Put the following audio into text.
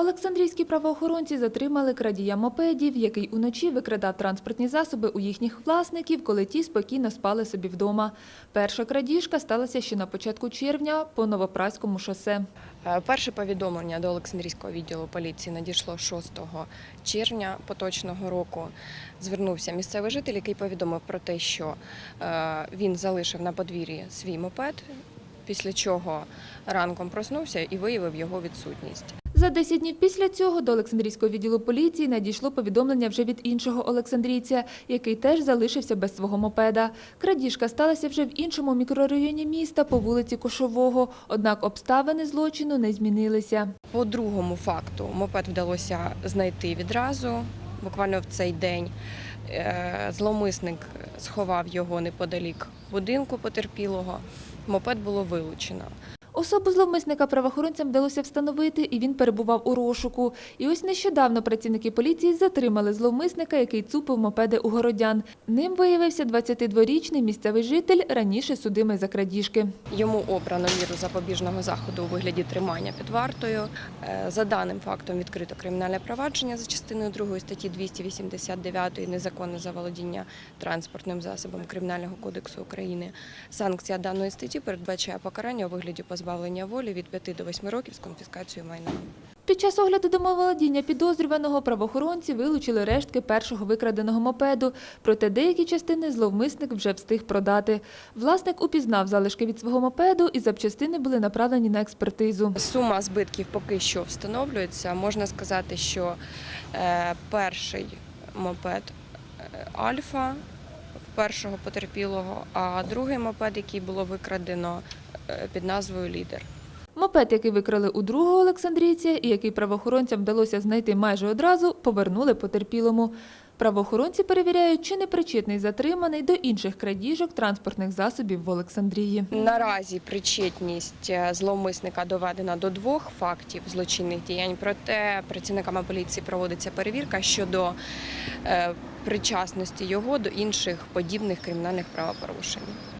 Олександрійські правоохоронці затримали крадія мопедів, який уночі викрадав транспортні засоби у їхніх власників, коли ті спокійно спали собі вдома. Перша крадіжка сталася ще на початку червня по Новопраському шосе. Е, Перше повідомлення до Олександрійського відділу поліції надійшло 6 червня поточного року. Звернувся місцевий житель, який повідомив про те, що е, він залишив на подвір'ї свій мопед, після чого ранком проснувся і виявив його відсутність. За 10 днів після цього до Олександрійського відділу поліції надійшло повідомлення вже від іншого олександрійця, який теж залишився без свого мопеда. Крадіжка сталася вже в іншому мікрорайоні міста по вулиці Кошового, однак обставини злочину не змінилися. По другому факту мопед вдалося знайти відразу, буквально в цей день. Е, Зловмисник сховав його неподалік будинку потерпілого. Мопед було вилучено. Особу зловмисника правоохоронцям вдалося встановити, і він перебував у розшуку. І ось нещодавно працівники поліції затримали зловмисника, який цупив мопеди у городян. Ним виявився 22-річний місцевий житель, раніше судимий за крадіжки. Йому обрано міру запобіжного заходу у вигляді тримання під вартою. Е, За даним фактом відкрито кримінальне провадження за частиною 2 статті 289 незаконне заволодіння транспортним засобом Кримінального кодексу України. Санкція даної статті передбачає покарання у вигляді позбавлення волі від 5 до 8 років з конфіскацією майна. Під час огляду домоволодіння підозрюваного правоохоронці вилучили рештки першого викраденого мопеду, проте деякі частини зловмисник вже встиг продати. Власник упізнав залишки від свого мопеду і запчастини були направлені на експертизу. Сума збитків поки що встановлюється. Можна сказати, що е, перший мопед е, Альфа першого потерпілого, а другий мопед, який було викрадено під назвою Лідер. Мопед, який викрали у другого Олександрійця і який правоохоронцям вдалося знайти майже одразу, повернули потерпілому. Правоохоронці перевіряють, чи не причетний затриманий до інших крадіжок транспортних засобів в Олександрії. Наразі причетність е, зловмисника доведена до двох фактів злочинних діянь. Проте працівниками поліції проводиться перевірка щодо е, причасності його до інших подібних кримінальних правопорушень.